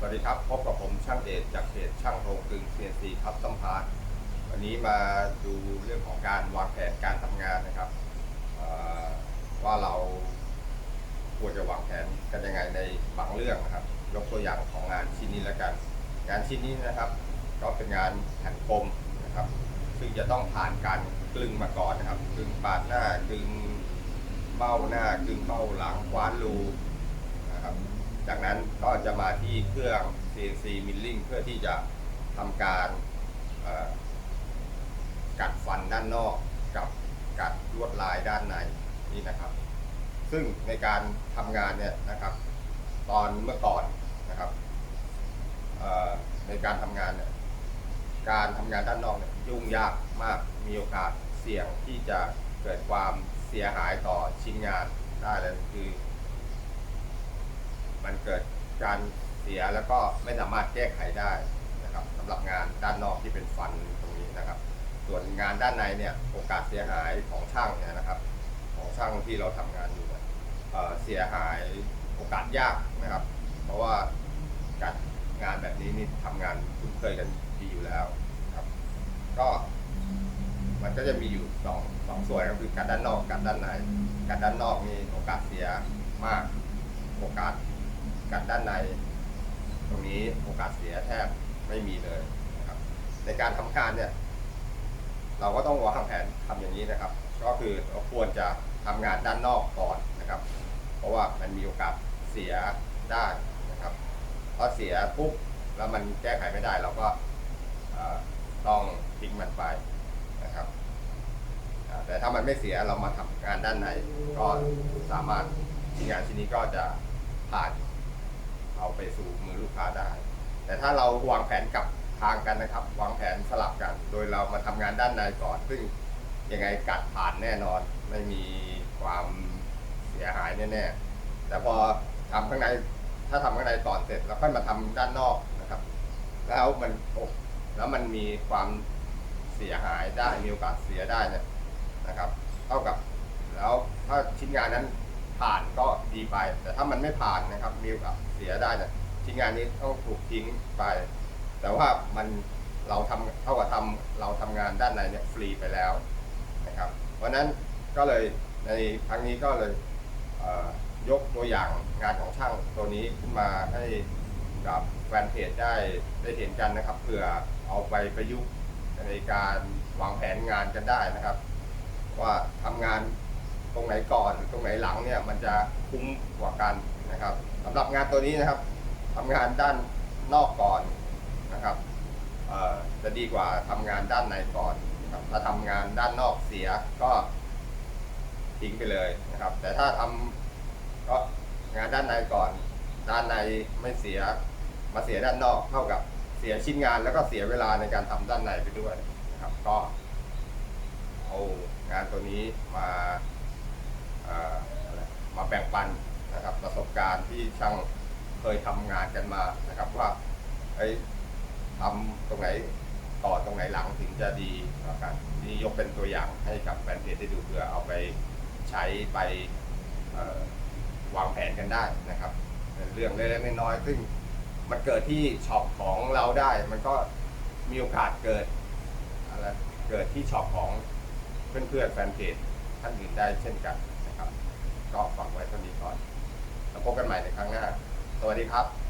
สวัสดีครับ พบกับผมช่างเดชจากเพจช่างโรงกลึง CNC คับสตอมพาร์วันนี้มาดูเรื่องของการวางแผนการทำงานนะครับว่าเราควรจะวางแผนกันยังไงในบางเรื่องนะครับยกตัวอย่างของงานชิ้นนี้แล้วกัน งานชิ้นนี้นะครับ ก็เป็นงานแผ่นคมนะครับ ซึ่งจะต้องผ่านการกลึงมาก่อนนะครับกลึงปาดหน้ากลึงเบ้าหน้ากลึงเบ้าหลังขวานรู จากนั้นก็จะมาที่เครื่อง CNC milling เพื่อที่จะทำการกัดฟันด้านนอกกับกัดลวดลายด้านในนี่นะครับ ซึ่งในการทำงานเนี่ยนะครับ ตอนเมื่อก่อนนะครับในการทำงานเนี่ยการทำงานด้านนอกเนี่ยยุ่งยากมากมีโอกาสเสี่ยงที่จะเกิดความเสียหายต่อชิ้นงานได้เลยคือ มันเกิดการเสียแล้วก็ไม่สามารถแก้ไขได้นะครับสำหรับงานด้านนอกที่เป็นฟันตรงนี้นะครับ ส่วนงานด้านในเนี่ยโอกาสเสียหายของช่างเนี่ยนะครับ ของช่างที่เราทำงานอยู่เนี่ยเอ่อเสียหายโอกาสยากนะครับ เพราะว่าการงานแบบนี้นี่ทำงานคุ้นเคยกันดีอยู่แล้วครับ ก็ มันก็จะมีอยู่สองสองส่วนก็คือการด้านนอกกับด้านในการด้านนอกนี่โอกาสเสียมาก โอกาส กัดด้านใน ตรงนี้โอกาสเสียแทบไม่มีเลยนะครับ ในการทำการเนี่ย เราก็ต้องวางแผนทำอย่างนี้นะครับ ก็คือเราควรจะทำงานด้านนอกก่อนนะครับ เพราะว่ามันมีโอกาสเสียได้นะครับพอเสียปุ๊บแล้วมันแก้ไขไม่ได้เราก็ต้องทิ้งมันไปนะครับแต่ถ้ามันไม่เสียเรามาทำงานด้านในก็สามารถชิ้นงานชิ้นนี้ก็จะผ่าน เอาไปสู่มือลูกค้าได้ แต่ถ้าเราวางแผนกับทางกันนะครับ วางแผนสลับกัน โดยเรามาทำงานด้านในก่อน ซึ่งยังไงกัดผ่านแน่นอน ไม่มีความเสียหายแน่ๆแต่พอทำข้างในถ้าทำข้างในก่อนเสร็จ แล้วค่อยมาทำด้านนอกนะครับ แล้วมันโอ้แล้วมันมีความเสียหายได้มีโอกาสเสียได้เนี่ยนะครับ เท่ากับ แล้วถ้าชิ้นงานนั้นผ่านก็ ดีไป แต่ถ้ามันไม่ผ่านนะครับมีโอกาสเสียได้เนี่ยชิ้นงานนี้ต้องถูกทิ้งไป แต่ว่ามันเราทำเท่ากับทำเราทำงานด้านในเนี่ยฟรีไปแล้วนะครับ เพราะนั้นก็เลยในครั้งนี้ก็เลยเยกตัวอย่างงานของช่างตัวนี้ขึ้นมาให้กับแฟนเพจได้ได้เห็นกันนะครับเผื่อเอาไปประยุกต์ในการวางแผนงานกันได้นะครับ ว่าทำงาน รงไหนก่อนตรงไหนหลังเนี่ยมันจะคุ้มกว่ากันนะครับสำหรับงานตัวนี้นะครับทำงานด้านนอกก่อนนะครับจะดีกว่าทำงานด้านในก่อนครับถ้าทำงานด้านนอกเสียก็ทิ้งไปเลยนะครับ แต่ถ้าทำก็งานด้านในก่อน ด้านในไม่เสียมาเสียด้านนอกเท่ากับเสียชิ้นงานแล้วก็เสียเวลาในการทำด้านในไปด้วยนะครับ ก็เอางานตัวนี้มา มาแบ่งปันนะครับประสบการณ์ที่ช่างเคยทำงานกันมานะครับว่าเอ้ทำตรงไหนต่อตรงไหนหลังถึงจะดีกว่ากันนี่ยกเป็นตัวอย่างให้กับแฟนเพจได้ดูเพื่อเอาไปใช้ไปวางแผนกันได้นะครับเป็นเรื่องเล็กๆน้อยๆซึ่งมันเกิดที่ช็อปของเราได้ มันก็มีโอกาสเกิดอะไรเกิดที่ช็อปของเพื่อนๆแฟนเพจท่านอื่นได้เช่นกันนะครับ ก็ฝากไว้เท่านี้ก่อนแล้วพบกันใหม่ในครั้งหน้า สวัสดีครับ